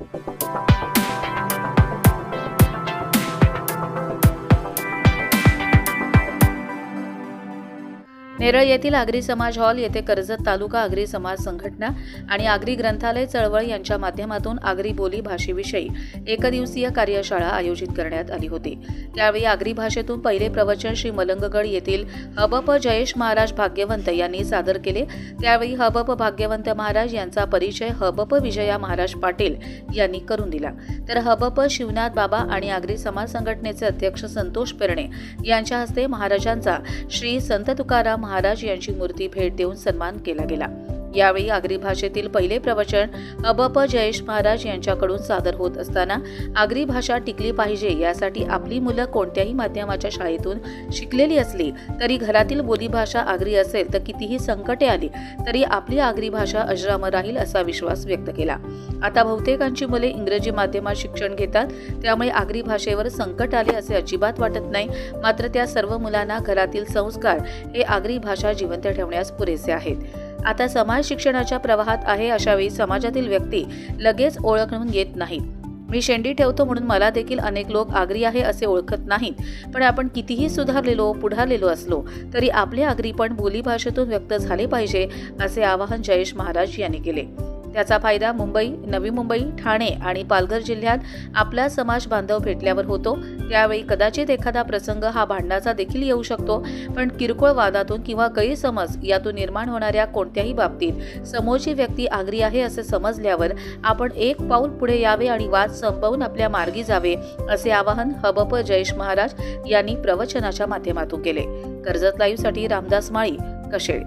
Thank you. Neral येथील आगरी समाज hall येथे कर्जत तालुका आगरी समाज संघटना आणि आगरी ग्रंथालय चळवळ यांच्या माध्यमातून आगरी बोली भाषेविषयी एकदिवसीय कार्यशाळा आयोजित करण्यात आली होती. त्यावेळी आगरी भाषेतून पहिले प्रवचन श्री मलंगगड येथील हबप जयेश महाराज भाग्यवंत यांनी सादर केले. त्यावेळी हबप भाग्यवंत महाराज यांचा परिचय हबप विजया महाराज पाटील यांनी करून दिला. तर हबप शिवनाथ बाबा आणि आगरी समाज संघटनेचे अध्यक्ष संतोष पेरणे यांच्या हस्ते महाराजांचा श्री संत तुकाराम महाराज यांची मूर्ती भेट देऊन सन्मान केला गेला. यावेळी आगरी भाषेतील पहिले प्रवचन अबप जयेश महाराज यांच्याकडून सादर होत असताना आगरी भाषा टिकली पाहिजे यासाठी आपली मुलं कोणत्याही माध्यमाच्या शाळेतून शिकलेली असली तरी घरातील बोलीभाषा आगरी असेल तर कितीही संकटे आली तरी आपली आगरी भाषा अजरामर राहील असा विश्वास व्यक्त केला. आता बहुतेकांची मुले इंग्रजी माध्यमात शिक्षण घेतात त्यामुळे आगरी भाषेवर संकट आले असे अजिबात वाटत नाही. मात्र त्या सर्व मुलांना घरातील संस्कार हे आगरी भाषा जिवंत ठेवण्यास पुरेसे आहेत. आता समाज शिक्षणाच्या प्रवाहात आहे अशावेळी समाजातील व्यक्ती लगेच ओळखून येत नाहीत. मी शेंडी ठेवतो म्हणून मला देखील अनेक लोक आगरी आहे असे ओळखत नाहीत. पण आपण कितीही सुधारलेलो पुढारलेलो असलो तरी आपले आगरीपण बोलीभाषेतून व्यक्त झाले पाहिजे असे आवाहन जयेश महाराज यांनी केले. त्याचा फायदा मुंबई नवी मुंबई ठाणे आणि पालघर जिल्ह्यात आपला समाज बांधव भेटल्यावर होतो. त्यावेळी कदाचित एखादा प्रसंग हा भांडणाचा देखील येऊ शकतो. पण किरकोळ वादातून किंवा गैरसमज यातून निर्माण होणाऱ्या कोणत्याही बाबतीत समोरची व्यक्ती आगरी आहे असे समजल्यावर आपण एक पाऊल पुढे यावे आणि वाद संपवून आपल्या मार्गी जावे असे आवाहन हबप जयेश महाराज यांनी प्रवचनाच्या माध्यमातून केले. कर्जत लाईव्हसाठी रामदास माळी कशेळ.